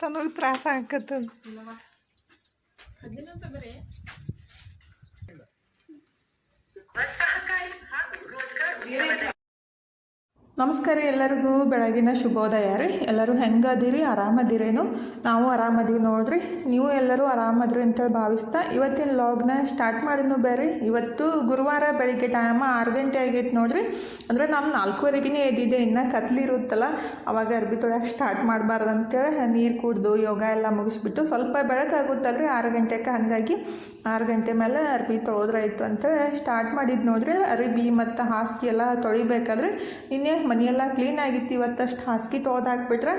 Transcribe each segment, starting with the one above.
ತನಗೆ ತ್ರಾಸ ಆಕತ್ತದ ನಮಸ್ಕಾರ ಎಲ್ಲರಿಗೂ. ಬೆಳಗಿನ ಶುಭೋದಯ ರೀ. ಎಲ್ಲರೂ ಹೆಂಗದಿರಿ? ಆರಾಮದಿರೇನು? ನಾವು ಆರಾಮದೀವಿ ನೋಡ್ರಿ. ನೀವು ಎಲ್ಲರೂ ಆರಾಮದ್ರಿ ಅಂತೇಳಿ ಭಾವಿಸ್ತಾ ಇವತ್ತಿನ ಲಾಗ್ನ ಸ್ಟಾರ್ಟ್ ಮಾಡಿದ್ನು ಬೇರೆ. ಇವತ್ತು ಗುರುವಾರ ಬೆಳಿಗ್ಗೆ ಟೈಮ ಆರು ಗಂಟೆ ಆಗೈತೆ ನೋಡ್ರಿ. ಅಂದರೆ ನಾನು ನಾಲ್ಕೂವರೆಗಿನೇ ಎದ್ದಿದ್ದೆ. ಇನ್ನು ಕತ್ಲಿರುತ್ತಲ್ಲ ಅವಾಗ ಅರ್ಬಿ ತೊಳ್ಯಕ್ಕೆ ಸ್ಟಾರ್ಟ್ ಮಾಡಬಾರ್ದು ಅಂತೇಳಿ ನೀರು ಕುಡ್ದು ಯೋಗ ಎಲ್ಲ ಮುಗಿಸ್ಬಿಟ್ಟು ಸ್ವಲ್ಪ ಬೆಳಕಾಗುತ್ತಲ್ರಿ. ಆರು ಗಂಟೆಗೆ ಹಾಗಾಗಿ ಆರು ಗಂಟೆ ಮೇಲೆ ಅರ್ಬಿ ತೊಳೆದ್ರಾಯ್ತು ಅಂತೇಳಿ ಸ್ಟಾರ್ಟ್ ಮಾಡಿದ್ದು ನೋಡ್ರಿ. ಅರಿಬಿ ಮತ್ತು ಹಾಸಿಗೆ ಎಲ್ಲ ತೊಳಿಬೇಕಾದ್ರೆ ನಿನ್ನೆ ಮನೆಯೆಲ್ಲ ಕ್ಲೀನ್ ಆಗಿತ್ತು. ಇವತ್ತಷ್ಟು ಹಾಸಿಗೆ ತೊಳೆದು ಹಾಕ್ಬಿಟ್ರೆ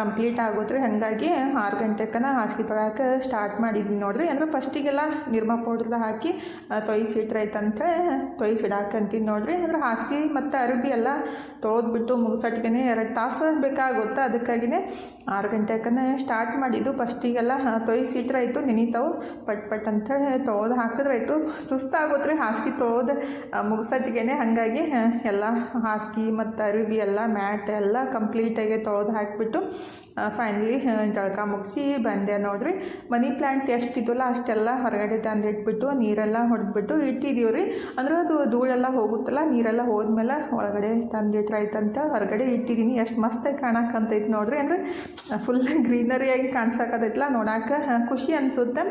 ಕಂಪ್ಲೀಟ್ ಆಗುತ್ತೆ ಹಾಗಾಗಿ ಆರು ಗಂಟೆಕನ ಹಾಸಿಗೆ ತೊಳ್ಯಾಕೆ ಸ್ಟಾರ್ಟ್ ಮಾಡಿದ್ದೀನಿ ನೋಡ್ರಿ. ಅಂದ್ರೆ ಫಸ್ಟಿಗೆಲ್ಲ ನಿರ್ಮಾ ಪೌಡ್ರ್ದ ಹಾಕಿ ತೊಯ್ಸಿಟ್ರೈತಂತ ತೊಯ್ಸಿಡಾಕಂತೀನಿ ನೋಡ್ರಿ. ಅಂದ್ರೆ ಹಾಸಿಗೆ ಮತ್ತು ಅರಬಿ ಎಲ್ಲ ತೊಳೆದ್ಬಿಟ್ಟು ಮುಗಿಸೋಟ್ಗೆ ಎರಡು ತಾಸು ಬೇಕಾಗುತ್ತೆ. ಅದಕ್ಕಾಗಿಯೇ ಆರು ಗಂಟೆಕನ ಸ್ಟಾರ್ಟ್ ಮಾಡಿದ್ದು. ಫಸ್ಟಿಗೆಲ್ಲ ತೊಯ್ಸಿಟ್ರಾಯ್ತು ನೆನೀತಾವು. ಪಟ್ ಪಟ್ ಅಂತ ತೊಳೆದು ಹಾಕಿದ್ರಾಯ್ತು ಸುಸ್ತಾಗುತ್ತೆ ಹಾಸಿಗೆ ತೊಳೆದು ಮುಗಿಸೋಟ್ಗೆ ಹಾಗಾಗಿ ಎಲ್ಲ ಹಾಸಿಗೆ ಮತ್ತು ಅರಿಬಿ ಎಲ್ಲ, ಮ್ಯಾಟ್ ಎಲ್ಲ ಕಂಪ್ಲೀಟಾಗಿ ತೊಳೆದು ಹಾಕಿಬಿಟ್ಟು ಫೈನಲಿ ಜಳಕ ಮುಗಿಸಿ ಬಂದೆ ನೋಡ್ರಿ. ಮನಿ ಪ್ಲ್ಯಾಂಟ್ ಎಷ್ಟಿದ್ವಲ್ಲ ಅಷ್ಟೆಲ್ಲ ಹೊರಗಡೆ ತಂದಿಟ್ಬಿಟ್ಟು, ನೀರೆಲ್ಲ ಹೊಡೆದ್ಬಿಟ್ಟು ಇಟ್ಟಿದ್ದೀವಿ ರೀ. ಅಂದ್ರೆ ಅದು ಧೂಳೆಲ್ಲ ಹೋಗುತ್ತಲ್ಲ, ನೀರೆಲ್ಲ ಹೋದ್ಮೇಲೆ ಒಳಗಡೆ ತಂದಿಟ್ರಾಯ್ತಂತ ಹೊರಗಡೆ ಇಟ್ಟಿದ್ದೀನಿ ಎಷ್ಟು ಮಸ್ತಾಗಿ ಕಾಣಕ್ಕಂತೈತೆ ನೋಡ್ರಿ. ಅಂದರೆ ಫುಲ್ ಗ್ರೀನರಿಯಾಗಿ ಕಾಣಿಸಕತ್ತೈತಲ್ಲ ನೋಡಕ್ಕೆ ಖುಷಿ ಅನಿಸುತ್ತೆ.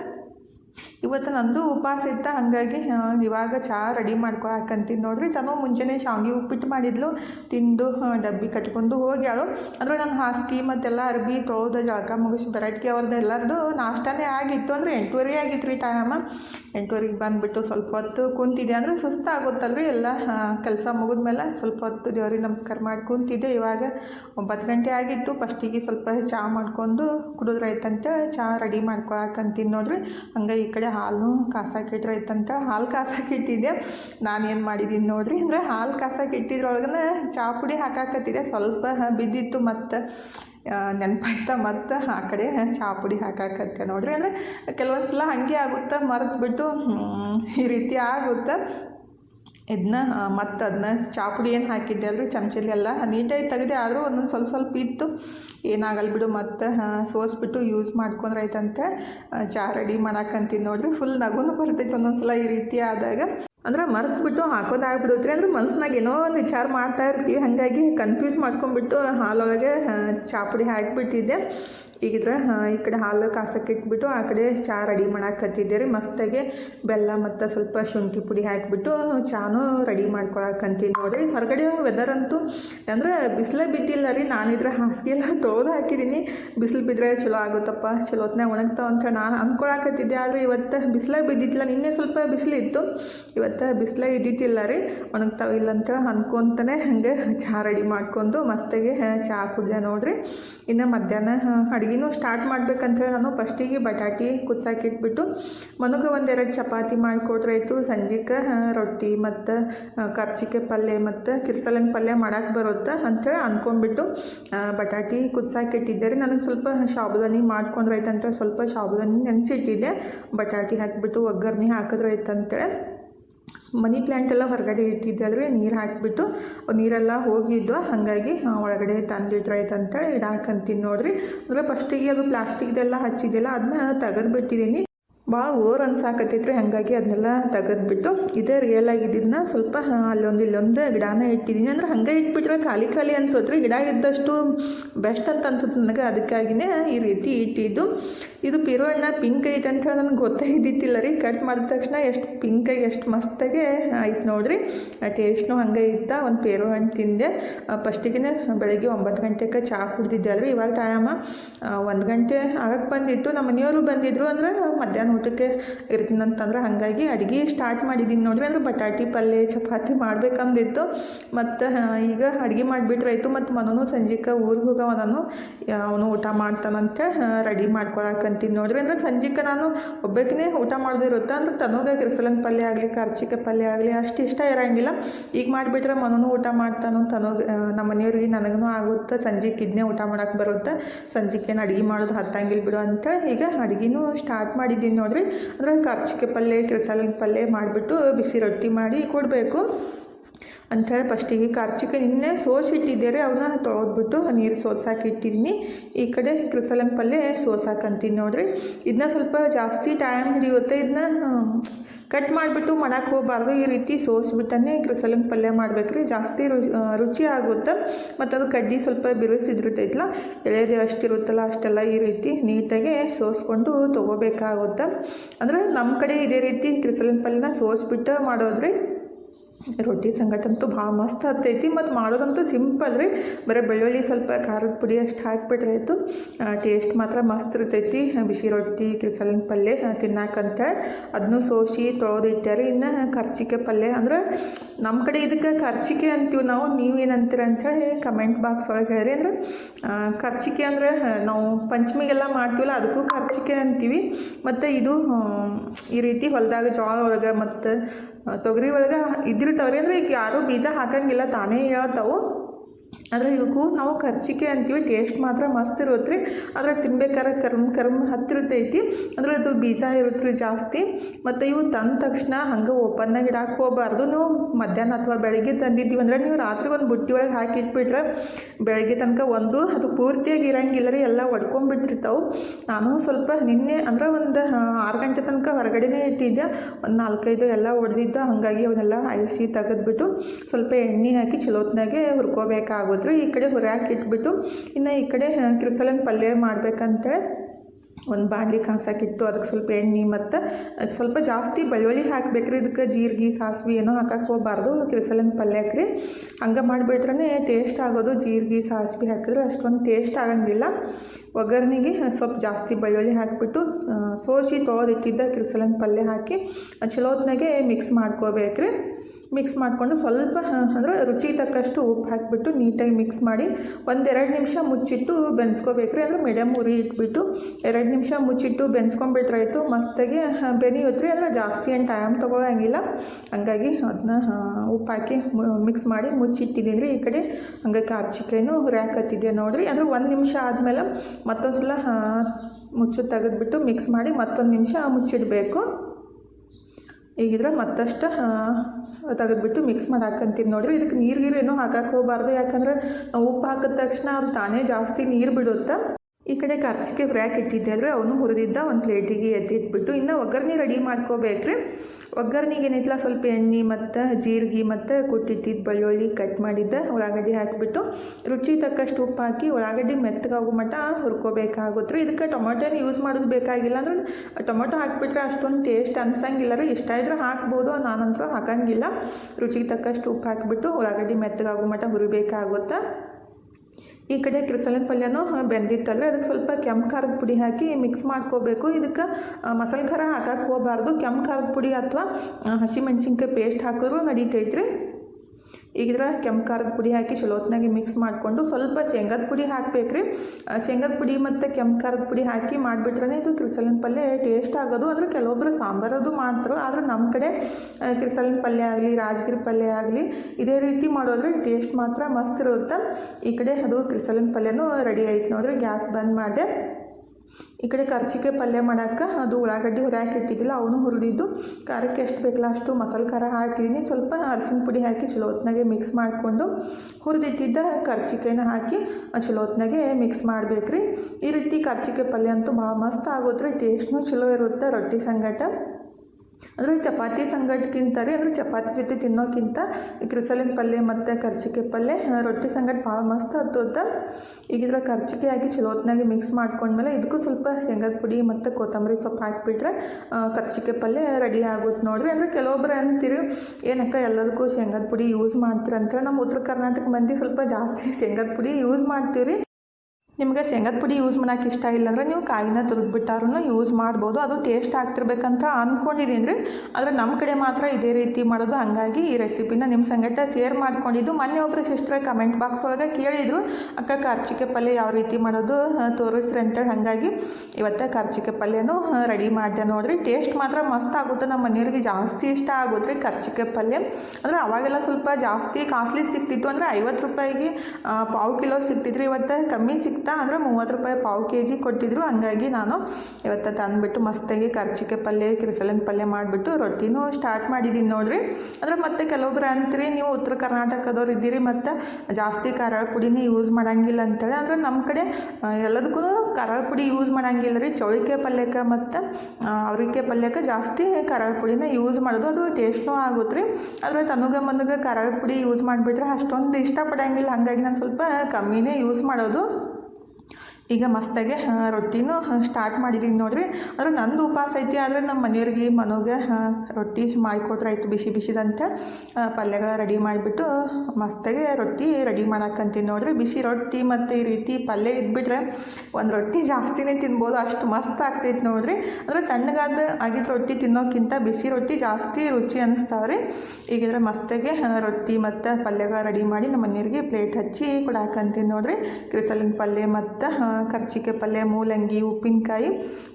ಇವತ್ತು ನಂದು ಉಪವಾಸ ಇತ್ತ, ಹಾಗಾಗಿ ಇವಾಗ ಚಹಾ ರೆಡಿ ಮಾಡ್ಕೊಳಕಂತೀನಿ ನೋಡ್ರಿ. ತಾನು ಮುಂಜಾನೆ ಶಾವಿಗೆ ಉಪ್ಪಿಟ್ಟು ಮಾಡಿದ್ಲು, ತಿಂದು ಡಬ್ಬಿ ಕಟ್ಕೊಂಡು ಹೋಗ್ಯಾಳು. ಅಂದ್ರೆ ನನ್ನ ಹಾಸಿಗೆ ಮತ್ತೆಲ್ಲ ಅರ್ಬಿ, ತೋದ ಜಾಗ ಮುಗಿಸಿ ಬೆರಟ್ಗೆ ಅವ್ರದ್ದು ಎಲ್ಲರದು ನಾಷ್ಟಾನೇ ಆಗಿತ್ತು ಅಂದರೆ ಎಂಟೂವರೆ ಆಗಿತ್ತು ರೀ ಟೈಮ. ಎಂಟೂವರೆಗೆ ಬಂದುಬಿಟ್ಟು ಸ್ವಲ್ಪ ಹೊತ್ತು ಕುಂತಿದೆ ಅಂದರೆ ಸುಸ್ತಾಗುತ್ತಲ್ರಿ ಎಲ್ಲ ಕೆಲಸ ಮುಗಿದ್ಮೇಲೆ ಸ್ವಲ್ಪ ಹೊತ್ತು ದೇವ್ರಿಗೆ ನಮಸ್ಕಾರ ಮಾಡಿ ಕುಂತಿದ್ದೆ. ಇವಾಗ ಒಂಬತ್ತು ಗಂಟೆ ಆಗಿತ್ತು, ಫಸ್ಟಿಗೆ ಸ್ವಲ್ಪ ಚಹಾ ಮಾಡ್ಕೊಂಡು ಕುಡಿದ್ರಾಯ್ತಂತ ಚಹಾ ರೆಡಿ ಮಾಡ್ಕೊಳಕಂತೀನಿ ನೋಡ್ರಿ. ಹಂಗೆ ಈ ಕಡೆ ಹಾಲು ಕಾಸಕ್ಕಿಟ್ರೈತಂತ ಹಾಲು ಕಾಸಾಕಿಟ್ಟಿದ್ದೆ ನಾನು ಏನು ಮಾಡಿದ್ದೀನಿ ನೋಡ್ರಿ, ಅಂದರೆ ಹಾಲು ಕಾಸಾಕಿಟ್ಟಿದ್ರೊಳಗನ ಚಹಾ ಪುಡಿ ಹಾಕಾಕತ್ತಿದೆ ಸ್ವಲ್ಪ ಬಿದ್ದಿತ್ತು ಮತ್ತು ನೆನಪಾಯ್ತಾ ಮತ್ತು ಆ ಕಡೆ ಚಹಾ ಪುಡಿ ಹಾಕಾಕತ್ತೆ ನೋಡ್ರಿ. ಅಂದರೆ ಕೆಲವೊಂದು ಸಲ ಹಾಗೆ ಆಗುತ್ತೆ ಮರೆತು ಬಿಟ್ಟು ಈ ರೀತಿ ಆಗುತ್ತೆ. ಇದನ್ನ ಮತ್ತು ಅದನ್ನ ಚಾಪುಡಿ ಏನು ಹಾಕಿದ್ದೆ ಅಲ್ರಿ, ಚಮಚಲ್ಲಿ ಎಲ್ಲ ನೀಟಾಗಿ ತೆಗೆದೆ ಆದರೂ ಒಂದೊಂದು ಸ್ವಲ್ಪ ಸ್ವಲ್ಪ ಇತ್ತು. ಏನಾಗಲ್ಲ ಬಿಡು ಮತ್ತು ಸೋಸ್ಬಿಟ್ಟು ಯೂಸ್ ಮಾಡ್ಕೊಂಡ್ರೆ ಆಯ್ತಂತೆ ಚಹಾ ರೆಡಿ ಮಾಡಾಕಂತೀನಿ ನೋಡ್ರಿ ಫುಲ್ ನಗುನು ಬರ್ತೈತೆ ಒಂದೊಂದು ಸಲ ಈ ರೀತಿ ಆದಾಗ. ಅಂದ್ರೆ ಮರೆತು ಬಿಟ್ಟು ಹಾಕೋದಾಗ್ಬಿಡುತ್ತೆ ಅಂದ್ರೆ ಮನ್ಸ್ನಾಗ ಏನೋ ಒಂದು ವಿಚಾರ ಮಾಡ್ತಾ ಇರ್ತೀವಿ. ಹಾಗಾಗಿ ಕನ್ಫ್ಯೂಸ್ ಮಾಡ್ಕೊಂಡ್ಬಿಟ್ಟು ಹಾಲೊಳಗೆ ಚಾಪುಡಿ ಹಾಕಿಬಿಟ್ಟಿದ್ದೆ. ಈಗಿದ್ರೆ ಈ ಕಡೆ ಹಾಲು ಕಾಸಕ್ಕೆ ಇಟ್ಬಿಟ್ಟು, ಆ ಕಡೆ ಚಹಾ ರೆಡಿ ಮಾಡಾಕತ್ತಿದ್ದೆ ರೀ ಮಸ್ತಾಗಿ ಬೆಲ್ಲ ಮತ್ತು ಸ್ವಲ್ಪ ಶುಂಠಿ ಪುಡಿ ಹಾಕಿಬಿಟ್ಟು, ಚಾನು ರೆಡಿ ಮಾಡ್ಕೊಳಕಂತೀನಿ ನೋಡಿರಿ. ಹೊರಗಡೆ ವೆದರ್ ಅಂತೂ ಅಂದ್ರೆ ಬಿಸಿಲೇ ಬಿದ್ದಿಲ್ಲ ರೀ. ನಾನಿದ್ರೆ ಹಾಸಿಗೆ ಎಲ್ಲ ತೊಳೆದು ಹಾಕಿದ್ದೀನಿ ಬಿಸಿಲು ಬಿದ್ದರೆ ಚಲೋ ಆಗುತ್ತಪ್ಪ. ಚಲೋ ಹೊತ್ನಾಗ ಒಣಗ್ತಾವ ಅಂತ ನಾನು ಅಂದ್ಕೊಳಕತ್ತಿದ್ದೆ ಆದರೆ ಇವತ್ತು ಬಿಸಿಲೇ ಬಿದ್ದಿತ್ತಿಲ್ಲ ನಿನ್ನೆ ಸ್ವಲ್ಪ ಬಿಸಿಲು ಇತ್ತು. ಇವತ್ತು ಬಿಸಿಲೇ ಇದ್ದಿತ್ತಿಲ್ಲ ರೀ. ಒಣಗ್ತಾವ ಇಲ್ಲ ಅಂತೇಳಿ ಅಂದ್ಕೊತಾನೆ ಹಾಗೆ ಚಹಾ ರೆಡಿ ಮಾಡ್ಕೊಂಡು ಮಸ್ತಾಗಿ ಚಹಾ ಕುಡಿದೆ ನೋಡಿರಿ. ಇನ್ನು ಮಧ್ಯಾಹ್ನ ಅಡುಗೆನೂ ಸ್ಟಾರ್ಟ್ ಮಾಡ್ಬೇಕಂತೇಳಿ ನಾನು ಫಸ್ಟಿಗೆ ಬಟಾಟಿ ಕುದ್ಸಾಕಿಟ್ಬಿಟ್ಟು ಮನಗೆ ಒಂದೆರಡು ಚಪಾತಿ ಮಾಡಿಕೊಟ್ರಾಯ್ತು ಸಂಜೆಗೆ ರೊಟ್ಟಿ ಮತ್ತು ಕರ್ಚಿಕೆ ಪಲ್ಯ ಮತ್ತು ಕಿರ್ಸಲನ್ ಪಲ್ಯ ಮಾಡೋಕ್ಕೆ ಬರುತ್ತೆ ಅಂಥೇಳಿ ಅಂದ್ಕೊಂಡ್ಬಿಟ್ಟು ಬಟಾಟಿ ಕುದ್ಸಾಕಿಟ್ಟಿದ್ದೆ ರೀ. ನನಗೆ ಸ್ವಲ್ಪ ಶಾಬುದಾನಿ ಮಾಡ್ಕೊಂಡ್ರಾಯ್ತು ಅಂತ ಸ್ವಲ್ಪ ಶಾಬುದಾನಿ ನೆನೆಸಿಟ್ಟಿದ್ದೆ. ಬಟಾಟಿ ಹಾಕಿಬಿಟ್ಟು ಒಗ್ಗರಣೆ ಹಾಕಿದ್ರಾಯ್ತಂತೇಳಿ ಮನಿ ಪ್ಲ್ಯಾಂಟ್ ಎಲ್ಲ ಹೊರಗಡೆ ಇಟ್ಟಿದ್ದೆ ಅಲ್ರಿ ನೀರು ಹಾಕಿಬಿಟ್ಟು ನೀರೆಲ್ಲ ಹೋಗಿದ್ದು. ಹಾಗಾಗಿ ಒಳಗಡೆ ಒಳಗಡೆ ಅಂತೇಳಿ ಇಡಾಕಂತೀನಿ ನೋಡ್ರಿ. ಅಂದರೆ ಫಸ್ಟಿಗೆ ಅದು ಪ್ಲಾಸ್ಟಿಕ್ದೆಲ್ಲ ಹಚ್ಚಿದ್ದೆಲ್ಲ ಅದನ್ನ ತೆಗೆದ್ಬಿಟ್ಟಿದ್ದೀನಿ ಭಾಳ ಓವರ್ ಅನ್ಸಾಕತ್ತೈತ್ರಿ ಹಾಗಾಗಿ ಅದನ್ನೆಲ್ಲ ತೆಗೆದ್ಬಿಟ್ಟು ಇದೇ ರಿಯಲ್ ಆಗಿದ್ದನ್ನ ಸ್ವಲ್ಪ ಅಲ್ಲೊಂದು ಇಲ್ಲೊಂದು ಗಿಡನ ಇಟ್ಟಿದ್ದೀನಿ ಅಂದ್ರೆ ಹಂಗೆ ಇಟ್ಬಿಟ್ರೆ ಖಾಲಿ ಖಾಲಿ ಅನ್ಸತ್ರಿ ಗಿಡ ಇದ್ದಷ್ಟು ಬೆಸ್ಟ್ ಅಂತ ಅನ್ಸುತ್ತೆ ನನಗೆ. ಅದಕ್ಕಾಗಿನೇ ಈ ರೀತಿ ಇಟ್ಟಿದ್ದು. ಇದು ಪಿರೋ ಹಣ್ಣ ಪಿಂಕ್ ಐತೆ ಅಂತ ಹೇಳಿ ನನಗೆ ಗೊತ್ತೇ ಇದ್ದಿತ್ತಿಲ್ಲ ರೀ. ಕಟ್ ಮಾಡಿದ ತಕ್ಷಣ ಎಷ್ಟು ಪಿಂಕಾಗಿ ಎಷ್ಟು ಮಸ್ತಾಗೆ ಆಯ್ತು ನೋಡ್ರಿ. ಟೇಸ್ಟ್ನು ಹಂಗೆ ಇತ್ತ. ಒಂದು ಪೇರು ಹಣ್ಣು ತಿಂದೆ. ಫಸ್ಟಿಗೆ ಬೆಳಗ್ಗೆ ಒಂಬತ್ತು ಗಂಟೆಗೆ ಚಹಾ ಕುಡ್ದಿದ್ದೆ ಅಲ್ರಿ. ಇವಾಗ ಟೈಮ ಒಂದು ಗಂಟೆ ಆಗಕ್ಕೆ ಬಂದಿತ್ತು. ನಮ್ಮ ಮನೆಯವರು ಬಂದಿದ್ರು ಅಂದ್ರೆ ಮಧ್ಯಾಹ್ನ ಊಟಕ್ಕೆ ಇರ್ತೀನಂತಂದ್ರೆ ಹಾಗಾಗಿ ಅಡುಗೆ ಸ್ಟಾರ್ಟ್ ಮಾಡಿದ್ದೀನಿ ನೋಡ್ರಿ. ಅಂದ್ರೆ ಬಟಾಟಿ ಪಲ್ಯ ಚಪಾತಿ ಮಾಡ್ಬೇಕಂದಿತ್ತು. ಮತ್ತು ಈಗ ಅಡುಗೆ ಮಾಡಿಬಿಟ್ರಾಯ್ತು ಮತ್ತು ಮನೂ ಸಂಜೆಗೆ ಊರಿಗೆ ಹೋಗವ ನಾನು. ಅವನು ಊಟ ಮಾಡ್ತಾನಂತ ರೆಡಿ ಮಾಡ್ಕೊಳಕಂತೀನಿ ನೋಡ್ರಿ. ಅಂದ್ರೆ ಸಂಜೆಗೆ ನಾನು ಒಬ್ಬಕ್ಕೇ ಊಟ ಮಾಡೋದಿರುತ್ತೆ ಅಂದ್ರೆ ತನಗೆ ಕಿರ್ಸಲನ್ ಪಲ್ಯ ಆಗಲಿ, ಕರ್ಚಿಕ ಪಲ್ಯ ಆಗಲಿ ಅಷ್ಟು ಇಷ್ಟ ಇರೋಂಗಿಲ್ಲ. ಈಗ ಮಾಡಿಬಿಟ್ರೆ ಮನೂ ಊಟ ಮಾಡ್ತಾನು. ತನಗೆ ನಮ್ಮ ಮನೆಯವ್ರಿಗೆ ನನಗೂ ಆಗುತ್ತೆ. ಸಂಜೆಗೆ ಇದನ್ನೇ ಊಟ ಮಾಡಕ್ಕೆ ಬರುತ್ತೆ. ಸಂಜೆಗೆ ಏನು ಅಡುಗೆ ಮಾಡೋದು ಹತ್ತಂಗಿಲ್ಲ ಬಿಡು ಅಂತ ಈಗ ಅಡುಗೆನೂ ಸ್ಟಾರ್ಟ್ ಮಾಡಿದ್ದೀನಿ ನೋಡ್ರಿ ಅಂದರೆ ಕರ್ಚಿಕೆ ಪಲ್ಯ ಕಿರ್ಸಲಂಗ್ ಪಲ್ಯ ಮಾಡಿಬಿಟ್ಟು ಬಿಸಿ ರೊಟ್ಟಿ ಮಾಡಿ ಕೊಡಬೇಕು. ಅಂಥೇಳಿ ಫಸ್ಟಿಗೆ ಕಾರ್ಚಿಕೆ ನಿನ್ನೆ ಸೋಸಿಟ್ಟಿದ್ದೀರಿ ಅವನ್ನ ತೊಳೆದ್ಬಿಟ್ಟು ನೀರು ಸೋಸಾಕಿ ಇಟ್ಟಿದ್ದೀನಿ ಈ ಕಡೆ ಕ್ರಿಸಲಂಗ್ ಪಲ್ಯ ಸೋಸಾಕಂತೀನಿ ನೋಡ್ರಿ. ಇದನ್ನ ಸ್ವಲ್ಪ ಜಾಸ್ತಿ ಟೈಮ್ ಹಿಡಿಯುತ್ತೆ ಇದನ್ನ ಕಟ್ ಮಾಡಿಬಿಟ್ಟು ಮಾಡೋಕ್ಕೆ ಹೋಗಬಾರ್ದು. ಈ ರೀತಿ ಸೋಸ್ಬಿಟ್ಟನೆ ಕ್ರಿಸಲಿನ ಪಲ್ಯ ಮಾಡ್ಬೇಕ್ರಿ. ಜಾಸ್ತಿ ರುಚಿ ಆಗುತ್ತೆ. ಮತ್ತು ಅದು ಕಡ್ಡಿ ಸ್ವಲ್ಪ ಬಿರುಸಿದಿರ್ತೈತಲ್ಲ ಎಳೆದು ಅಷ್ಟಿರುತ್ತಲ್ಲ ಅಷ್ಟೆಲ್ಲ ಈ ರೀತಿ ನೀಟಾಗಿ ಸೋಸ್ಕೊಂಡು ತೊಗೋಬೇಕಾಗುತ್ತೆ. ಅಂದರೆ ನಮ್ಮ ಕಡೆ ಇದೇ ರೀತಿ ಕ್ರಿಸಲಿನ ಪಲ್ಯನ ಸೋಸ್ಬಿಟ್ಟು ಮಾಡೋದ್ರಿ. ರೊಟ್ಟಿ ಸಂಗಟಂತೂ ಭಾಳ ಮಸ್ತ್ ಹತ್ತೈತಿ, ಮತ್ತು ಮಾಡೋದಂತೂ ಸಿಂಪಲ್ ರೀ. ಬರೀ ಬೆಳ್ಳುಳ್ಳಿ ಸ್ವಲ್ಪ ಖಾರದ ಪುಡಿ ಅಷ್ಟು ಹಾಕಿಬಿಟ್ರೆ ಆಯಿತು. ಟೇಸ್ಟ್ ಮಾತ್ರ ಮಸ್ತ್ ಇರ್ತೈತಿ. ಬಿಸಿ ರೊಟ್ಟಿ ಕಿಸಲಿನ ಪಲ್ಯ ತಿನ್ನಾಕಂತ. ಅದನ್ನು ಸೋಸಿ ತೊಳೆದು ಇಟ್ಟಾರೆ ಇನ್ನು ಕರ್ಚಿಕೆ ಪಲ್ಯ ಅಂದ್ರೆ ನಮ್ಮ ಕಡೆ ಇದಕ್ಕೆ ಖರ್ಚಿಕೆ ಅಂತೀವಿ ನಾವು ನೀವೇನಂತೀರ ಅಂಥೇಳಿ ಕಮೆಂಟ್ ಬಾಕ್ಸ್ ಒಳಗೆ ಹೇಳಿ ಅಂದ್ರೆ ಖರ್ಚಿಕೆ ಅಂದರೆ ನಾವು ಪಂಚಮಿಗೆಲ್ಲ ಮಾಡ್ತೀವಲ್ಲ, ಅದಕ್ಕೂ ಖರ್ಚಿಕೆ ಅಂತೀವಿ. ಮತ್ತು ಇದು ಈ ರೀತಿ ಹೊಲದಾಗ ಜೋಳ ಒಳಗೆ ಮತ್ತು ತೊಗರಿ ಒಳಗೆ ಇದ್ದಿರ್ತಾವ್ರಿ. ಅಂದ್ರೆ ಈಗ ಯಾರೂ ಬೀಜ ಹಾಕಂಗಿಲ್ಲ, ತಾನೇ ಹೇಳ್ತಾವು. ಆದರೆ ಇವಕ್ಕೂ ನಾವು ಕರ್ಚಿಕೆ ಅಂತೀವಿ ಟೇಸ್ಟ್ ಮಾತ್ರ ಮಸ್ತ್ ಇರುತ್ತೆ. ರೀ ಆದರೆ ತಿನ್ಬೇಕಾದ್ರೆ ಕರ್ಮ್ ಕರ್ಮ್ ಹತ್ತಿರ್ತೈತಿ. ಅಂದ್ರೆ ಅದು ಬೀಜ ಇರುತ್ತೆ ರೀ ಜಾಸ್ತಿ. ಮತ್ತು ಇವು ತಂದ ತಕ್ಷಣ ಹಂಗೆ ಓಪನ್ನಾಗ ಇಡಕ್ಕೆ ಹೋಗಬಾರ್ದು ನೀವು ಮಧ್ಯಾಹ್ನ ಅಥವಾ ಬೆಳಗ್ಗೆ ತಂದಿದ್ದೀವಿ ಅಂದರೆ ನೀವು ರಾತ್ರಿ ಒಂದು ಬುಟ್ಟಿ ಒಳಗೆ ಹಾಕಿ ಇಟ್ಬಿಟ್ರೆ ಬೆಳಗ್ಗೆ ತನಕ ಒಂದು, ಅದು ಪೂರ್ತಿಯಾಗಿ ಇರಂಗಿಲ್ಲ ರೀ, ಎಲ್ಲ ಒಡ್ಕೊಂಡ್ಬಿಟ್ಟಿರ್ತಾವೆ ನಾನು ಸ್ವಲ್ಪ ನಿನ್ನೆ ಅಂದ್ರೆ ಒಂದು ಆರು ಗಂಟೆ ತನಕ ಹೊರಗಡೆನೇ ಇಟ್ಟಿದ್ದೆ. ಒಂದು ನಾಲ್ಕೈದು ಎಲ್ಲ ಒಡೆದಿದ್ದು, ಹಾಗಾಗಿ ಅವನ್ನೆಲ್ಲ ಐಸಿ ತೆಗೆದ್ಬಿಟ್ಟು ಸ್ವಲ್ಪ ಎಣ್ಣೆ ಹಾಕಿ ಚಲೋತ್ನಾಗೆ ಹುರ್ಕೋಬೇಕಾಗುತ್ತೆ ಈ ಕಡೆ ಹುರ್ಯಾಕೆ ಇಟ್ಬಿಟ್ಟು ಇನ್ನು ಈ ಕಡೆ ಕಿರ್ಸಲನ್ ಪಲ್ಯ ಮಾಡ್ಬೇಕಂತೇಳಿ ಒಂದು ಬಾಣಲಿ ಕಾಸಾಕಿಟ್ಟು ಅದಕ್ಕೆ ಸ್ವಲ್ಪ ಎಣ್ಣೆ ಮತ್ತು ಸ್ವಲ್ಪ ಜಾಸ್ತಿ ಬೆಳ್ಳುಳ್ಳಿ ಹಾಕ್ಬೇಕ್ರಿ. ಇದಕ್ಕೆ ಜೀರಿಗೆ, ಸಾಸಿವೆ ಏನೋ ಹಾಕಕ್ಕೆ ಹೋಗಬಾರ್ದು. ಕಿರಿಸಲಿನ ಪಲ್ಯಕ್ಕೆ ರೀ ಹಂಗೆ ಮಾಡಿಬಿಟ್ರೆ ಟೇಸ್ಟ್ ಆಗೋದು. ಜೀರಿಗೆ, ಸಾಸಿವೆ ಹಾಕಿದ್ರೆ ಅಷ್ಟೊಂದು ಟೇಸ್ಟ್ ಆಗಂಗಿಲ್ಲ. ಒಗ್ಗರಣೆಗೆ ಸ್ವಲ್ಪ ಜಾಸ್ತಿ ಬೆಳ್ಳುಳ್ಳಿ ಹಾಕಿಬಿಟ್ಟು ಸೋಸಿ ತೊಳೆದಿಟ್ಟಿದ್ದ ಕಿರಿಸಲಿನ ಪಲ್ಯ ಹಾಕಿ ಚಲೋತ್ನಾಗೆ ಮಿಕ್ಸ್ ಮಾಡ್ಕೋಬೇಕ್ರಿ. ಮಿಕ್ಸ್ ಮಾಡಿಕೊಂಡು ಸ್ವಲ್ಪ ಅಂದರೆ ರುಚಿ ತಕ್ಕಷ್ಟು ಉಪ್ಪು ಹಾಕಿಬಿಟ್ಟು ನೀಟಾಗಿ ಮಿಕ್ಸ್ ಮಾಡಿ ಒಂದೆರಡು ನಿಮಿಷ ಮುಚ್ಚಿಟ್ಟು ಬೆನ್ಸ್ಕೋಬೇಕ್ರಿ. ಅಂದ್ರೆ ಮೀಡಿಯಮ್ ಉರಿ ಇಟ್ಬಿಟ್ಟು ಎರಡು ನಿಮಿಷ ಮುಚ್ಚಿಟ್ಟು ಬೆನ್ಸ್ಕೊಂಬಿಟ್ರಾಯಿತು ಮಸ್ತಾಗಿ ಬೆನಿಯುತ್ತೆ ರೀ ಅಂದ್ರೆ ಜಾಸ್ತಿ ಏನು ಟೈಮ್ ತೊಗೊಳಂಗಿಲ್ಲ. ಹಂಗಾಗಿ ಅದನ್ನ ಉಪ್ಪು ಹಾಕಿ ಮಿಕ್ಸ್ ಮಾಡಿ ಮುಚ್ಚಿಟ್ಟಿದ್ದೀನಿ ರೀ ಈ ಕಡೆ ಹಂಗೆ ರ್ಯಾಕ್ ಹುರಿಯಾಕತ್ತಿದ್ದೆ ನೋಡಿರಿ. ಅಂದರೆ ಒಂದು ನಿಮಿಷ ಆದಮೇಲೆ ಮತ್ತೊಂದು ಸಲ ಮುಚ್ಚು ತೆಗೆದ್ಬಿಟ್ಟು ಮಿಕ್ಸ್ ಮಾಡಿ ಮತ್ತೊಂದು ನಿಮಿಷ ಮುಚ್ಚಿಡಬೇಕು. ಈಗಿದ್ರೆ ಮತ್ತಷ್ಟು ತೆಗೆದುಬಿಟ್ಟು ಮಿಕ್ಸ್ ಮಾಡಿ ಹಾಕಂತೀನಿ ನೋಡ್ರಿ. ಇದಕ್ಕೆ ನೀರು ಗೀರು ಏನೂ ಹಾಕಕ್ಕೆ ಹೋಗಬಾರ್ದು. ಯಾಕಂದರೆ ಉಪ್ಪು ಹಾಕಿದ ತಕ್ಷಣ ಅದು ತಾನೇ ಜಾಸ್ತಿ ನೀರು ಬಿಡುತ್ತೆ ಈ ಕಡೆ ಕರ್ಚಿಗೆ ಬ್ರ್ಯಾಕ್ ಇಟ್ಟಿದ್ದೆ ಅಂದರೆ ಅವನು ಹುರಿದಿದ್ದ ಒಂದು ಪ್ಲೇಟಿಗೆ ಎತ್ತಿಟ್ಬಿಟ್ಟು ಇನ್ನು ಒಗ್ಗರಣೆ ರೆಡಿ ಮಾಡ್ಕೋಬೇಕ್ರಿ. ಒಗ್ಗರಣೆಗೆ ಏನೈತಲ್ಲ ಸ್ವಲ್ಪ ಎಣ್ಣೆ ಮತ್ತು ಜೀರಿಗೆ ಮತ್ತು ಕುಟ್ಟಿಟ್ಟಿದ್ದು ಬೆಳ್ಳುಳ್ಳಿ ಕಟ್ ಮಾಡಿದ್ದ ಉಳ್ಳಾಗಡ್ಡಿ ಹಾಕಿಬಿಟ್ಟು ರುಚಿ ತಕ್ಕಷ್ಟು ಉಪ್ಪು ಹಾಕಿ ಉಳ್ಳಾಗಡ್ಡಿ ಮೆತ್ತಗಾಗೋ ಮಟ್ಟ ಹುರ್ಕೋಬೇಕಾಗುತ್ತೆ. ಇದಕ್ಕೆ ಟೊಮೊಟೊನ ಯೂಸ್ ಮಾಡೋದು ಬೇಕಾಗಿಲ್ಲ ಅಂದ್ರೆ ಟೊಮೊಟೊ ಹಾಕಿಬಿಟ್ರೆ ಅಷ್ಟೊಂದು ಟೇಸ್ಟ್ ಅನ್ಸಂಗಿಲ್ಲ ರೀ. ಇಷ್ಟ ಇದ್ರೆ ಹಾಕ್ಬೋದು ನಾನಂತರ ಹಾಕಂಗಿಲ್ಲ. ರುಚಿಗೆ ತಕ್ಕಷ್ಟು ಉಪ್ಪು ಹಾಕಿಬಿಟ್ಟು ಉಳ್ಳಾಗಡ್ಡಿ ಮೆತ್ತಗಾಗೋ ಮಟ್ಟ ಹುರಿಬೇಕಾಗುತ್ತೆ. ಈ ಕಡೆ ಕಿರ್ಸಲಿನ ಪಲ್ಯನೂ ಬೆಂದಿತ್ತಲ್ಲ, ಅದಕ್ಕೆ ಸ್ವಲ್ಪ ಕೆಂಪು ಖಾರದ ಪುಡಿ ಹಾಕಿ ಮಿಕ್ಸ್ ಮಾಡ್ಕೋಬೇಕು. ಇದಕ್ಕೆ ಮಸಾಲೆ ಖಾರ ಹಾಕಕ್ಕೆ ಹೋಗಬಾರ್ದು. ಕೆಂಪು ಖಾರದ ಪುಡಿ ಅಥವಾ ಹಸಿಮೆಣ್ಸಿನ್ಕಾಯಿ ಪೇಸ್ಟ್ ಹಾಕಿದ್ರು ನಡೀತೈತ್ರಿ. ಈಗಿದ್ರೆ ಕೆಂಪು ಖಾರದ ಪುಡಿ ಹಾಕಿ ಚಲೋತ್ನಾಗಿ ಮಿಕ್ಸ್ ಮಾಡಿಕೊಂಡು ಸ್ವಲ್ಪ ಶೇಂಗದ ಪುಡಿ ಹಾಕ್ಬೇಕ್ರಿ. ಶೇಂಗದ ಪುಡಿ ಮತ್ತು ಕೆಂಪು ಖಾರದ ಪುಡಿ ಹಾಕಿ ಮಾಡಿಬಿಟ್ರೆ ಇದು ಕಿರ್ಸಲಿನ ಪಲ್ಯ ಟೇಸ್ಟ್ ಆಗೋದು. ಅಂದರೆ ಕೆಲವೊಬ್ಬರು ಸಾಂಬಾರದು ಮಾಡ್ತಾರೆ, ಆದರೆ ನಮ್ಮ ಕಡೆ ಕಿರಿಸಲಿನ ಪಲ್ಯ ಆಗಲಿ, ರಾಜಗಿರಿ ಪಲ್ಯ ಆಗಲಿ ಇದೇ ರೀತಿ ಮಾಡೋದ್ರೆ ಟೇಸ್ಟ್ ಮಾತ್ರ ಮಸ್ತ್ ಇರುತ್ತೆ. ಈ ಕಡೆ ಅದು ಕಿರ್ಸಲಿನ ಪಲ್ಯನೂ ರೆಡಿ ಆಯ್ತು ನೋಡಿರಿ, ಗ್ಯಾಸ್ ಬಂದ್ ಮಾಡಿದೆ. ಈ ಕಡೆ ಕರ್ಚಿಕಾಯಿ ಪಲ್ಯ ಮಾಡೋಕ್ಕೆ ಅದು ಉಳ್ಳಾಗಡ್ಡಿ ಹುರಿಯಾಕಿ ಇಟ್ಟಿದ್ದಿಲ್ಲ, ಅವನು ಹುರಿದಿದ್ದು. ಖಾರಕ್ಕೆ ಎಷ್ಟು ಬೇಕಲ್ಲ ಅಷ್ಟು ಮಸಾಲೆ ಖಾರ ಹಾಕಿದ್ದೀನಿ. ಸ್ವಲ್ಪ ಅರಸಿನ ಪುಡಿ ಹಾಕಿ ಚಲೋ ಹೊತ್ನಾಗೆ ಮಿಕ್ಸ್ ಮಾಡಿಕೊಂಡು ಹುರಿದಿಟ್ಟಿದ್ದ ಕರ್ಚಿಕಾಯಿನ ಹಾಕಿ ಚಲೋ ಹೊತ್ನಾಗೆ ಮಿಕ್ಸ್ ಮಾಡಬೇಕ್ರಿ. ಈ ರೀತಿ ಕರ್ಚಿಕಾಯಿ ಪಲ್ಯ ಅಂತೂ ಭಾಳ ಮಸ್ತ್ ಆಗೋದ್ರೆ ಟೇಸ್ಟ್ನೂ ಚಲೋ ಇರುತ್ತೆ, ರೊಟ್ಟಿ ಸಂಗಟ. ಅಂದರೆ ಚಪಾತಿ ಸಂಗಟ್ಗಿಂತ ರೀ ಅಂದರೆ ಚಪಾತಿ ಜೊತೆ ತಿನ್ನೋಕ್ಕಿಂತ ಈ ಕ್ರಿಸಲಿನ ಪಲ್ಯ ಮತ್ತು ಕರ್ಚಿಕಾಯಿ ಪಲ್ಯ ರೊಟ್ಟಿ ಸಂಗಟ್ ಭಾಳ ಮಸ್ತ್ ಹತ್ತುತ್ತ. ಈಗಿದ್ರೆ ಕರ್ಚಿಕಾಯಿ ಹಾಕಿ ಆಗಿ ಹೊತ್ನಾಗೆ ಮಿಕ್ಸ್ ಮಾಡ್ಕೊಂಡ್ಮೇಲೆ ಇದಕ್ಕೂ ಸ್ವಲ್ಪ ಶೇಂಗದ ಪುಡಿ ಮತ್ತು ಕೊತ್ತಂಬರಿ ಸೊಪ್ಪು ಹಾಕಿಬಿಟ್ರೆ ಕರ್ಚಿಕಾಯಿ ಪಲ್ಯ ರೆಡಿ ಆಗುತ್ತೆ ನೋಡ್ರಿ. ಅಂದರೆ ಕೆಲವೊಬ್ರು ಅಂತೀರಿ, ಏನಕ್ಕ ಎಲ್ಲದಕ್ಕೂ ಶೇಂಗದ ಪುಡಿ ಯೂಸ್ ಮಾಡ್ತೀರಂತ ನಮ್ಮ ಉತ್ತರ ಕರ್ನಾಟಕ ಮಂದಿ ಸ್ವಲ್ಪ ಜಾಸ್ತಿ ಶೇಂಗದ ಪುಡಿ ಯೂಸ್ ಮಾಡ್ತೀವಿ ನಿಮಗೆ ಶೇಂಗದ ಪುಡಿ ಯೂಸ್ ಮಾಡೋಕೆ ಇಷ್ಟ ಇಲ್ಲ ಅಂದರೆ ನೀವು ಕಾಯಿನ ತುರಿದ್ಬಿಟ್ಟಾರು ಯೂಸ್ ಮಾಡ್ಬೋದು. ಅದು ಟೇಸ್ಟ್ ಆಗ್ತಿರ್ಬೇಕಂತ ಅಂದ್ಕೊಂಡಿದ್ದೀನಿ ರೀ ಆದರೆ ನಮ್ಮ ಕಡೆ ಮಾತ್ರ ಇದೇ ರೀತಿ ಮಾಡೋದು. ಹಾಗಾಗಿ ಈ ರೆಸಿಪಿನ ನಿಮ್ಮ ಸಂಗಟ ಶೇರ್ ಮಾಡ್ಕೊಂಡಿದ್ದು. ಮೊನ್ನೆ ಒಬ್ಬರು ಸಿಸ್ಟರ್ ಕಮೆಂಟ್ ಬಾಕ್ಸ್ ಒಳಗೆ ಕೇಳಿದರು, ಅಕ್ಕ ಕಾರ್ಚಿಕೆ ಪಲ್ಯ ಯಾವ ರೀತಿ ಮಾಡೋದು? ತೋರಿಸ್ರಿ ಅಂತೇಳಿ. ಹಾಗಾಗಿ ಇವತ್ತು ಕಾರ್ಚಿಕೆ ಪಲ್ಯನೂ ರೆಡಿ ಮಾಡಿದೆ ನೋಡಿರಿ. ಟೇಸ್ಟ್ ಮಾತ್ರ ಮಸ್ತ್ ಆಗುತ್ತೆ. ನಮ್ಮ ಮನೆಯವ್ರಿಗೆ ಜಾಸ್ತಿ ಇಷ್ಟ ಆಗುತ್ತೆ ರೀ ಕರ್ಚಿಕಾಯಿ ಪಲ್ಯ. ಅಂದರೆ ಅವಾಗೆಲ್ಲ ಸ್ವಲ್ಪ ಜಾಸ್ತಿ ಕಾಸ್ಟ್ಲಿ ಸಿಗ್ತಿತ್ತು ಅಂದರೆ ಐವತ್ತು ರೂಪಾಯಿಗೆ ಪಾವು ಕಿಲೋ ಸಿಗ್ತಿದ್ರಿ ಇವತ್ತು ಕಮ್ಮಿ ಸಿಗ್ತಾ ಇತ್ತು ಅಂದರೆ ಮೂವತ್ತು ರೂಪಾಯಿ ಪಾವು ಕೆ ಜಿ ಕೊಟ್ಟಿದ್ರು. ಹಂಗಾಗಿ ನಾನು ಇವತ್ತು ತಂದುಬಿಟ್ಟು ಮಸ್ತಾಗಿ ಕರ್ಚಿಕೆ ಪಲ್ಯ ಕಿರಿಸಲಿನ ಪಲ್ಯ ಮಾಡಿಬಿಟ್ಟು ರೊಟ್ಟಿನೂ ಸ್ಟಾರ್ಟ್ ಮಾಡಿದ್ದೀನಿ ನೋಡ್ರಿ. ಅಂದರೆ ಮತ್ತೆ ಕೆಲವೊಬ್ರು ಅಂತೀರಿ, ನೀವು ಉತ್ತರ ಕರ್ನಾಟಕದವ್ರು ಇದ್ದೀರಿ, ಮತ್ತು ಜಾಸ್ತಿ ಖಾರ ಪುಡಿನೇ ಯೂಸ್ ಮಾಡಂಗಿಲ್ಲ ಅಂತೇಳಿ. ಅಂದರೆ ನಮ್ಮ ಕಡೆ ಎಲ್ಲದಕ್ಕೂ ಖಾರ ಪುಡಿ ಯೂಸ್ ಮಾಡಂಗಿಲ್ಲ ರೀ. ಚೌಳಿಕೆ ಪಲ್ಯಕ್ಕೆ ಮತ್ತು ಅವ್ರಿಕಾಯಿ ಪಲ್ಯಕ್ಕೆ ಜಾಸ್ತಿ ಖಾರ ಪುಡಿನ ಯೂಸ್ ಮಾಡೋದು. ಅದು ಟೇಸ್ಟ್ನೂ ಆಗುತ್ತೆ ರೀ. ಆದರೆ ತನುಗ ಮನುಗ ಖಾರ ಪುಡಿ ಯೂಸ್ ಮಾಡಿಬಿಟ್ರೆ ಅಷ್ಟೊಂದು ಇಷ್ಟಪಡಂಗಿಲ್ಲ. ಹಾಗಾಗಿ ನಾನು ಸ್ವಲ್ಪ ಕಮ್ಮಿನೇ ಯೂಸ್ ಮಾಡೋದು. ಈಗ ಮಸ್ತಾಗೆ ರೊಟ್ಟಿನೂ ಸ್ಟಾರ್ಟ್ ಮಾಡಿದ್ದೀನಿ ನೋಡ್ರಿ. ಅಂದ್ರೆ ನಂದು ಉಪವಾಸ ಐತಿ, ಆದರೆ ನಮ್ಮ ಮನೆಯವ್ರಿಗೆ, ಮನೋಗೆ ರೊಟ್ಟಿ ಮಾಡಿಕೊಟ್ರೆ ಆಯಿತು, ಬಿಸಿ ಬಿಸಿದಂತೆ. ಪಲ್ಯಗಳ ರೆಡಿ ಮಾಡಿಬಿಟ್ಟು, ಮಸ್ತಾಗೆ ರೊಟ್ಟಿ ರೆಡಿ ಮಾಡಾಕಂತೀನಿ ನೋಡ್ರಿ. ಬಿಸಿ ರೊಟ್ಟಿ ಮತ್ತು ಈ ರೀತಿ ಪಲ್ಯ ಇದ್ಬಿಟ್ರೆ ಒಂದು ರೊಟ್ಟಿ ಜಾಸ್ತಿನೇ ತಿನ್ಬೋದು, ಅಷ್ಟು ಮಸ್ತ್ ಆಗ್ತೈತೆ ನೋಡ್ರಿ. ಅಂದರೆ ತಣ್ಣಗಾದ ಆಗಿದ್ದ ರೊಟ್ಟಿ ತಿನ್ನೋಕ್ಕಿಂತ ಬಿಸಿ ರೊಟ್ಟಿ ಜಾಸ್ತಿ ರುಚಿ ಅನ್ನಿಸ್ತಾವ್ರಿ ಈಗಿದ್ರೆ ಮಸ್ತಾಗೆ ರೊಟ್ಟಿ ಮತ್ತು ಪಲ್ಯಗಳ ರೆಡಿ ಮಾಡಿ ನಮ್ಮ ಮನೆಯವ್ರಿಗೆ ಪ್ಲೇಟ್ ಹಚ್ಚಿ ಕೊಡಾಕಂತೀನಿ ನೋಡ್ರಿ. ಕ್ರಿಸಲಿನ ಪಲ್ಯ ಮತ್ತು ಕರ್ಚಿಕೆ ಪಲ್ಯ, ಮೂಲಂಗಿ, ಉಪ್ಪಿನಕಾಯಿ.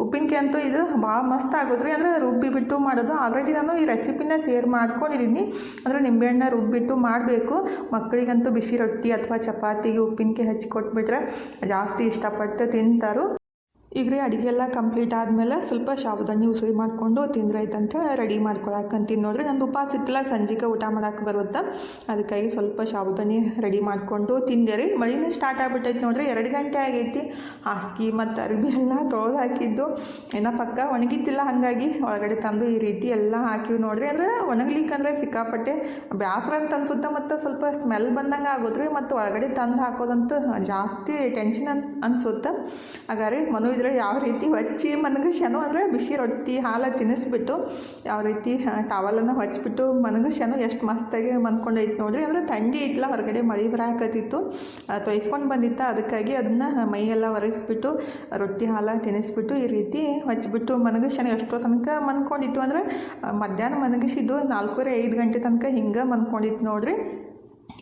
ಉಪ್ಪಿನಕಾಯಿ ಅಂತೂ ಇದು ಭಾಳ ಮಸ್ತ್ ಆಗೋದ್ರಿ. ಅಂದರೆ ರುಬ್ಬಿ ಬಿಟ್ಟು ಮಾಡೋದು. ಆಲ್ರೆಡಿ ನಾನು ಈ ರೆಸಿಪಿನ ಶೇರ್ ಮಾಡ್ಕೊಂಡಿದ್ದೀನಿ. ಅಂದರೆ ನಿಂಬೆಹಣ್ಣ ರುಬ್ಬಿಟ್ಟು ಮಾಡಬೇಕು. ಮಕ್ಕಳಿಗಂತೂ ಬಿಸಿ ರೊಟ್ಟಿ ಅಥವಾ ಚಪಾತಿಗೆ ಉಪ್ಪಿನಕಾಯಿ ಹಚ್ಚಿ ಕೊಟ್ಬಿಟ್ರೆ ಜಾಸ್ತಿ ಇಷ್ಟಪಟ್ಟು ತಿಂತಾರು. ಈಗ ರೀ ಅಡುಗೆ ಎಲ್ಲ ಕಂಪ್ಲೀಟ್ ಆದಮೇಲೆ ಸ್ವಲ್ಪ ಸಾಬುದಾನಿ ಉಸುಳಿ ಮಾಡಿಕೊಂಡು ತಿಂದ್ರೈತಂತ ರೆಡಿ ಮಾಡ್ಕೊಳಕಂತೀನಿ ನೋಡ್ರಿ. ನಂದು ಉಪವಾಸ ಇತ್ತಲ್ಲ, ಸಂಜೆಗೆ ಊಟ ಮಾಡಕ್ಕೆ ಬರುತ್ತೆ? ಅದಕ್ಕಾಗಿ ಸ್ವಲ್ಪ ಸಾಬುದಾನಿ ರೆಡಿ ಮಾಡಿಕೊಂಡು ತಿಂದೆ ರೀ. ಮಳಿನೇ ಸ್ಟಾರ್ಟ್ ಆಗಿಬಿಟ್ಟೈತೆ ನೋಡ್ರಿ, ಎರಡು ಗಂಟೆ ಆಗೈತಿ. ಹಾಸ್ಗಿ ಮತ್ತು ಅರಿಬಿ ಎಲ್ಲ ತೊಳೆದು ಹಾಕಿದ್ದು. ಏನೋ ಪಕ್ಕ ಒಣಗಿತ್ತಿಲ್ಲ, ಹಾಗಾಗಿ ಒಳಗಡೆ ತಂದು ಈ ರೀತಿ ಎಲ್ಲ ಹಾಕಿವಿ ನೋಡ್ರಿ. ಅಂದರೆ ಒಣಗ್ಲಿಕ್ಕಂದ್ರೆ ಸಿಕ್ಕಾಪಟ್ಟೆ ಬ್ಯಾಸ್ರ ಅಂತ ಅನ್ಸುತ್ತೆ, ಮತ್ತು ಸ್ವಲ್ಪ ಸ್ಮೆಲ್ ಬಂದಂಗೆ ಆಗೋದ್ರಿ ಮತ್ತು ಒಳಗಡೆ ತಂದು ಹಾಕೋದಂತೂ ಜಾಸ್ತಿ ಟೆನ್ಷನ್ ಅನ್, ಅನ್ಸುತ್ತೆ? ಹಾಗಾದ್ರೆ ಮನು ಯಾವ ರೀತಿ ಹಚ್ಚಿ ಮನಗಶ್ಯನು ಅಂದರೆ ಬಿಸಿ ರೊಟ್ಟಿ ಹಾಲು ತಿನ್ನಿಸ್ಬಿಟ್ಟು ಯಾವ ರೀತಿ ಟವಲನ್ನು ಹಚ್ಚಿಬಿಟ್ಟು ಮನಗಶ್ಯನು ಎಷ್ಟು ಮಸ್ತಾಗಿ ಮನ್ಕೊಂಡೈತೆ ನೋಡ್ರಿ. ಅಂದರೆ ಥಂಡಿ ಇತ್ತಲ್ಲ, ಹೊರಗಡೆ ಮಳೆ ಬರಾಕತ್ತಿತ್ತು. ತೊಯ್ಸ್ಕೊಂಡು ಬಂದಿತ್ತ. ಅದಕ್ಕಾಗಿ ಅದನ್ನು ಮೈಯೆಲ್ಲ ಒರೆಸ್ಬಿಟ್ಟು, ರೊಟ್ಟಿ ಹಾಲು ತಿನ್ನಿಸ್ಬಿಟ್ಟು ಈ ರೀತಿ ಹಚ್ಚಿಬಿಟ್ಟು ಮನಗಶನ ಎಷ್ಟೋ ತನಕ ಮನ್ಕೊಂಡಿತ್ತು. ಅಂದರೆ ಮಧ್ಯಾಹ್ನ ಮನಗಿಸಿದ್ದು ನಾಲ್ಕೂವರೆ ಐದು ಗಂಟೆ ತನಕ ಹಿಂಗೆ ಮನ್ಕೊಂಡಿತ್ತು ನೋಡ್ರಿ.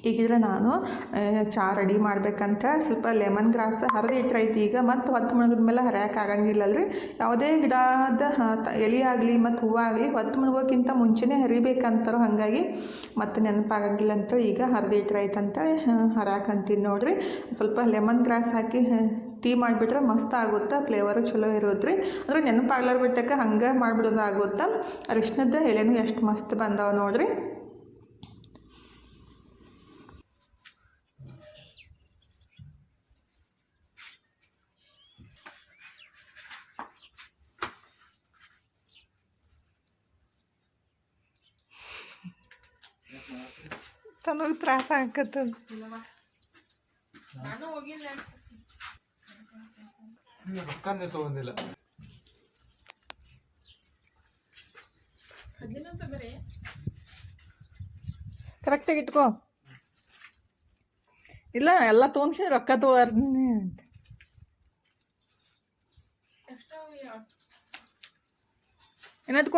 ಈಗಿದ್ರೆ ನಾನು ಚಾ ರೆಡಿ ಮಾಡ್ಬೇಕಂತ ಸ್ವಲ್ಪ ಲೆಮನ್ ಗ್ರಾಸ್ ಹರಿದು ಇಟ್ಟರೈತಿ ಈಗ, ಮತ್ತು ಹೊತ್ತು ಮುಳುಗಿದ ಮೇಲೆ ಹರಿಯಕ್ಕೆ ಆಗಂಗಿಲ್ಲಲ್ರಿ. ಯಾವುದೇ ಗಿಡದ ಎಲೆ ಆಗಲಿ ಮತ್ತು ಹೂವು ಆಗಲಿ ಹೊತ್ತು ಮುಳುಗೋಕ್ಕಿಂತ ಮುಂಚೆನೇ ಹರಿಬೇಕಂತಾರೆ ಹಾಗಾಗಿ ಮತ್ತು ನೆನಪಾಗಂಗಿಲ್ಲ ಅಂತ ಈಗ ಹರಿದು ಇಟ್ಟರೈತಂತ ಹರಕಂತೀನಿ ನೋಡಿರಿ. ಸ್ವಲ್ಪ ಲೆಮನ್ ಗ್ರಾಸ್ ಹಾಕಿ ಟೀ ಮಾಡಿಬಿಟ್ರೆ ಮಸ್ತ್ ಆಗುತ್ತೆ, ಫ್ಲೇವರ್ ಚಲೋ ಇರುತ್ತೆ ಅಂದರೆ ನೆನಪಾಗ್ಲಾರ ಬಿಟ್ಟಕ್ಕೆ ಹಂಗೆ ಮಾಡಿಬಿಡೋದಾಗುತ್ತೆ ಅರಿಶಿನದ ಎಲೆನೂ ಎಷ್ಟು ಮಸ್ತ್ ಬಂದಾವೆ ನೋಡ್ರಿ. ತನಗೆ ತ್ರಾಸ ಆಗತ್ತದ ರೊಕ್ಕಂದೇ ತಗೊಂಡಿಲ್ಲ. ಕರೆಕ್ಟಾಗಿ ಇಟ್ಕೋ. ಇಲ್ಲ ಎಲ್ಲ ತೊಗೊಂಡ್ಸಿ ರೊಕ್ಕ ತಗೋರ್ನಿ ಅಂತ. ಏನಾದ್ರು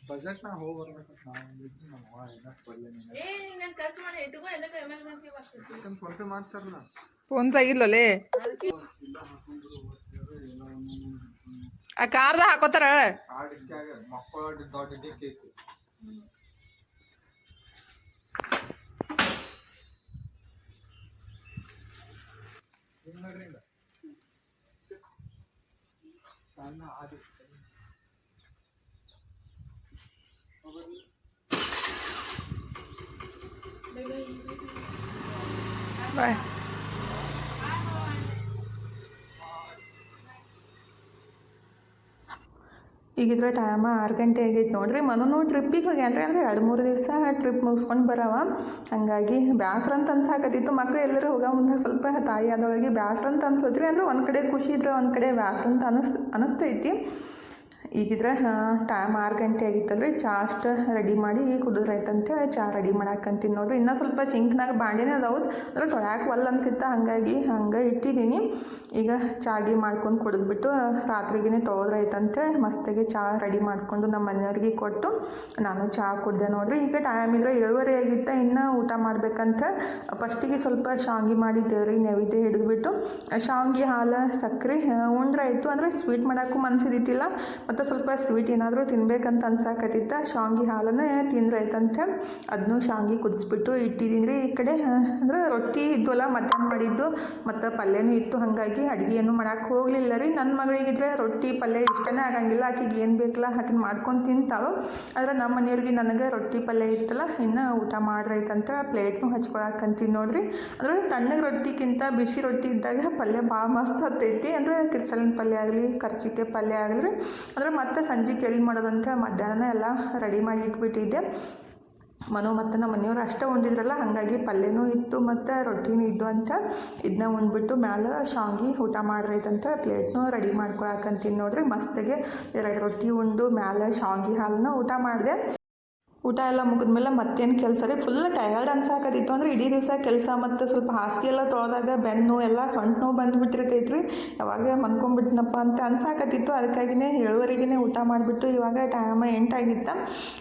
ಬಜೆಟ್ ನಾ ಹೋಗಿ ಬರ್ಬೇಕಂತ ನಾವು ಫೋನ್ ಪೇ ಮಾಡ್ತಾರಲ್ಲ ಫೋನ್ ತೆಗಿಲ್ಲಲೇ ಆ ಕಾರ್ದ ಹಾಕೋತಾರ ಆ ಡಿಕ್ಕಾಗ ಮಕ್ಕಳ ದೊಡ್ಡ ಡಿಕ್ಕಿ ಐತಿ ಹಿಂಗ್ ನೋಡ್ರಿ ಹಿಂಗ. ಸಣ್ಣ ಆದಿ ಬಾಯ್ ಈಗಿದ್ರೆ ಟೈಮ ಆರು ಗಂಟೆ ಆಗೈತೆ ನೋಡ್ರಿ. ಮನೂ ಟ್ರಿಪ್ಪಿಗೆ ಹೋಗ್ಯಾನ್ರಿ ಅಂದರೆ ಎರಡು ಮೂರು ದಿವಸ ಟ್ರಿಪ್ ಮುಗಿಸ್ಕೊಂಡು ಬರವ. ಹಂಗಾಗಿ ಬ್ಯಾಸ್ರ ಅಂತ ಅನ್ಸಾಕತ್ತಿತ್ತು. ಮಕ್ಳು ಎಲ್ಲರೂ ಹೋಗೋ ಮುಂದೆ ಸ್ವಲ್ಪ ತಾಯಿ ಆದವಳಿಗೆ ಬ್ಯಾಸ್ರ ಅಂತ ಅನ್ಸೋದ್ರಿ ಅಂದ್ರೆ ಒಂದು ಕಡೆ ಖುಷಿ ಇದ್ರೆ ಒಂದು ಕಡೆ ಬ್ಯಾಸ್ರ ಅಂತ ಅನಿಸ್, ಅನಿಸ್ತೈತಿ. ಈಗಿದ್ರೆ ಟೈಮ್ ಆರು ಗಂಟೆ ಆಗಿತ್ತಲ್ರಿ, ಚಾ ಅಷ್ಟು ರೆಡಿ ಮಾಡಿ ಕುಡಿದ್ರಾಯ್ತಂತೆ ಚಾ ರೆಡಿ ಮಾಡಾಕಂತೀನಿ ನೋಡ್ರಿ. ಇನ್ನೂ ಸ್ವಲ್ಪ ಸಿಂಕ್ನಾಗ ಬಾಂಡೆನೇ ಅದಾವು ಅಂದ್ರೆ ತೊಳ್ಯಾಕೆ ಒಲ್ಲ ಅನ್ಸಿತ್ತ, ಹಾಗಾಗಿ, ಹಂಗೆ ಇಟ್ಟಿದ್ದೀನಿ ಈಗ ಚಾಗಿ ಮಾಡ್ಕೊಂಡು ಕುಡಿದ್ಬಿಟ್ಟು ರಾತ್ರಿಗೇ ತೊಳೆದ್ರೈತಂತೆ ಮಸ್ತಾಗಿ ಚಾ ರೆಡಿ ಮಾಡಿಕೊಂಡು ನಮ್ಮ ಮನೆಯವ್ರಿಗೆ ಕೊಟ್ಟು, ನಾನು ಚಹಾ ಕುಡ್ದೆ ನೋಡ್ರಿ. ಈಗ ಟೈಮ್ ಇದ್ರೆ ಏಳುವರೆ ಆಗಿತ್ತ, ಇನ್ನು ಊಟ ಮಾಡ್ಬೇಕಂತ, ಫಸ್ಟಿಗೆ ಸ್ವಲ್ಪ ಶಾವಿಗೆ ಮಾಡಿ ದೇವ್ರಿಗೆ ನೈವೇದ್ಯ ಹಿಡಿದ್ಬಿಟ್ಟು, ಶಾವಿಗೆ ಹಾಲು ಸಕ್ಕರೆ ಉಂಡ್ರಾಯ್ತು ಅಂದರೆ ಸ್ವೀಟ್ ಮಾಡೋಕ್ಕೂ ಮನ್ಸಿದ್ದಿತ್ತಿಲ್ಲ. ಮತ್ತು ಸ್ವಲ್ಪ ಸ್ವೀಟ್ ಏನಾದರೂ ತಿನ್ಬೇಕಂತ ಅನ್ಸಾಕತ್ತಿತ್ತ ಶಾಂಗಿ ಹಾಲನ್ನೇ ತಿಂದ್ರೆ ಅದನ್ನೂ ಶಾವ್ಗೆ ಕುದಿಸ್ಬಿಟ್ಟು ಇಟ್ಟಿದ್ದೀನಿ ರೀ ಈ ಕಡೆ. ಅಂದ್ರೆ ರೊಟ್ಟಿ ಇದ್ವಲ್ಲ, ಮಧ್ಯಾಹ್ನ ಮಾಡಿದ್ದು ಮತ್ತು ಪಲ್ಯನೂ ಇತ್ತು. ಹಾಗಾಗಿ ಅಡುಗೆ ಏನು ಮಾಡಕ್ಕೆ ಹೋಗಲಿಲ್ಲ ರೀ. ನನ್ನ ಮಗಳಿಗಿದ್ರೆ ರೊಟ್ಟಿ ಪಲ್ಯ ಇಷ್ಟನೇ ಆಗಂಗಿಲ್ಲ. ಆಕೆಗೆ ಏನು ಬೇಕಲ್ಲ, ಆಕಿನ ಮಾಡ್ಕೊಂಡು ತಿಂತಾಳು. ಆದರೆ ನಮ್ಮ ಮನೆಯವ್ರಿಗೆ ನನಗೆ ರೊಟ್ಟಿ ಪಲ್ಯ ಇತ್ತಲ್ಲ, ಇನ್ನು ಊಟ ಮಾಡ್ರೈತಂತ ಪ್ಲೇಟ್ನು ಹಚ್ಕೊಳಕಂತೀನಿ ನೋಡ್ರಿ. ಅಂದರೆ ತಣ್ಣಗೆ ರೊಟ್ಟಿಗಿಂತ ಬಿಸಿ ರೊಟ್ಟಿ ಇದ್ದಾಗ ಪಲ್ಯ ಭಾಳ ಮಸ್ತ್ ಹತ್ತೈತಿ ಅಂದರೆ ಕಿರ್ಸಲಿನ ಪಲ್ಯ ಆಗಲಿ, ಕರ್ಚಿಕೆ ಪಲ್ಯ ಆಗಲಿ ಅಂದರೆ ಮತ್ತೆ ಸಂಜೆ ಎಲ್ಲಿ ಮಾಡೋದಂತ ಮಧ್ಯಾಹ್ನ ಎಲ್ಲ ರೆಡಿ ಮಾಡಿ ಇಟ್ಬಿಟ್ಟಿದ್ದೆ. ಮನು ಮತ್ತು ನಮ್ಮ ಮನೆಯವ್ರು ಅಷ್ಟೇ ಉಂಡಿದ್ರಲ್ಲ, ಹಾಗಾಗಿ ಪಲ್ಯನೂ ಇತ್ತು ಮತ್ತು ರೊಟ್ಟಿನೂ ಇದ್ದು ಅಂತ ಇದನ್ನ ಉಂಡ್ಬಿಟ್ಟು ಮ್ಯಾಲೆ ಶಾಂಗಿ ಊಟ ಮಾಡ್ರೈತಂತ ಪ್ಲೇಟ್ನೂ ರೆಡಿ ಮಾಡ್ಕೊಳಕಂತೀನಿ ನೋಡ್ರಿ. ಮಸ್ತಿಗೆ ಎರಡು ರೊಟ್ಟಿ ಉಂಡು, ಮ್ಯಾಲೆ ಶಾಂಗಿ ಹಾಲನ್ನ ಊಟ ಮಾಡಿದೆ. ಊಟ ಎಲ್ಲ ಮುಗಿದ್ಮೇಲೆ ಮತ್ತೇನು ಕೆಲಸ ರೀ? ಫುಲ್ ಟಯರ್ಡ್ ಅನ್ಸಾಕತ್ತಿತ್ತು. ಅಂದ್ರೆ ಇಡೀ ದಿವಸ ಕೆಲಸ ಮತ್ತು ಸ್ವಲ್ಪ ಹಾಸಿಗೆ ಎಲ್ಲ ತೊಳೆದಾಗ ಬೆನ್ನು ಎಲ್ಲ ಸೊಂಟ ನೋವು ಬಂದುಬಿಟ್ಟಿರ್ತೈತೆ ರೀ. ಯಾವಾಗ ಮನ್ಕೊಂಬಿಟ್ನಪ್ಪ ಅಂತ ಅನ್ಸಾಕತ್ತಿತ್ತು. ಅದಕ್ಕಾಗಿನೇ ಏಳುವರೆಗೆ ಊಟ ಮಾಡಿಬಿಟ್ಟು ಇವಾಗ ಟೈಮ್ ಎಂಟಾಗಿತ್ತು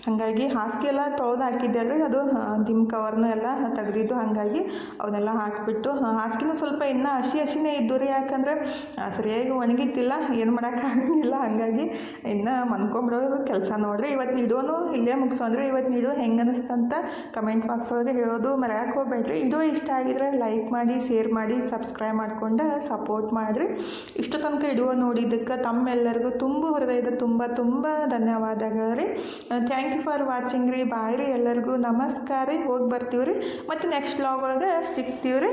ಹಾಗಾಗಿ ಹಾಸಿಗೆ ಎಲ್ಲ ತೊಳೆದು ಹಾಕಿದ್ದೆ ರೀ. ಅದು ದಿಮ್ ಕವರ್ನು ಎಲ್ಲ ತೆಗೆದಿದ್ದು. ಹಾಗಾಗಿ ಅವನ್ನೆಲ್ಲ ಹಾಕಿಬಿಟ್ಟು ಹಾಸಿಗೆನೂ ಸ್ವಲ್ಪ ಇನ್ನೂ ಹಸಿ ಹಸಿನೇ ಇದ್ದು ರೀ. ಯಾಕಂದರೆ ಸರಿಯಾಗಿ ಒಣಗಿತ್ತಿಲ್ಲ. ಏನು ಮಾಡೋಕ್ಕಾಗಂಗಿಲ್ಲ ಹಾಗಾಗಿ ಇನ್ನು ಮನ್ಕೊಂಬಿಡೋದು ಕೆಲಸ ನೋಡಿರಿ. ಇವತ್ತು ವಿಡಿಯೋನು ಇಲ್ಲೇ ಮುಗಿಸೋಂದ್ರೆ. ಇವತ್ತು ನೀವು ಹೆಂಗೆ ಅನ್ನಿಸ್ತಂತ ಕಮೆಂಟ್ ಬಾಕ್ಸ್ ಒಳಗೆ ಹೇಳೋದು ಮರೆಯಕ್ಕೆ ಹೋಗ್ಬೇಡ್ರಿ. ಇದು ಇಷ್ಟ ಆಗಿದ್ರೆ ಲೈಕ್ ಮಾಡಿ ಶೇರ್ ಮಾಡಿ ಸಬ್ಸ್ಕ್ರೈಬ್ ಮಾಡ್ಕೊಂಡು ಸಪೋರ್ಟ್ ಮಾಡಿರಿ. ಇಷ್ಟು ತನಕ ವಿಡಿಯೋ ನೋಡಿದ್ದಕ್ಕೆ ತಮ್ಮೆಲ್ಲರಿಗೂ ತುಂಬ ಹೃದಯದ ತುಂಬ ತುಂಬ ಧನ್ಯವಾದಗಳು ರೀ ಥ್ಯಾಂಕ್ ಯು ಫಾರ್ ವಾಚಿಂಗ್ ರೀ. ಬಾಯ್ ರೀ ಎಲ್ಲರಿಗೂ. ನಮಸ್ಕಾರ ರೀ. ಹೋಗಿ ಬರ್ತೀವಿ ರೀ ಮತ್ತು ನೆಕ್ಸ್ಟ್ ಲಾಗ್ ಒಳಗೆ ಸಿಗ್ತೀವಿ ರೀ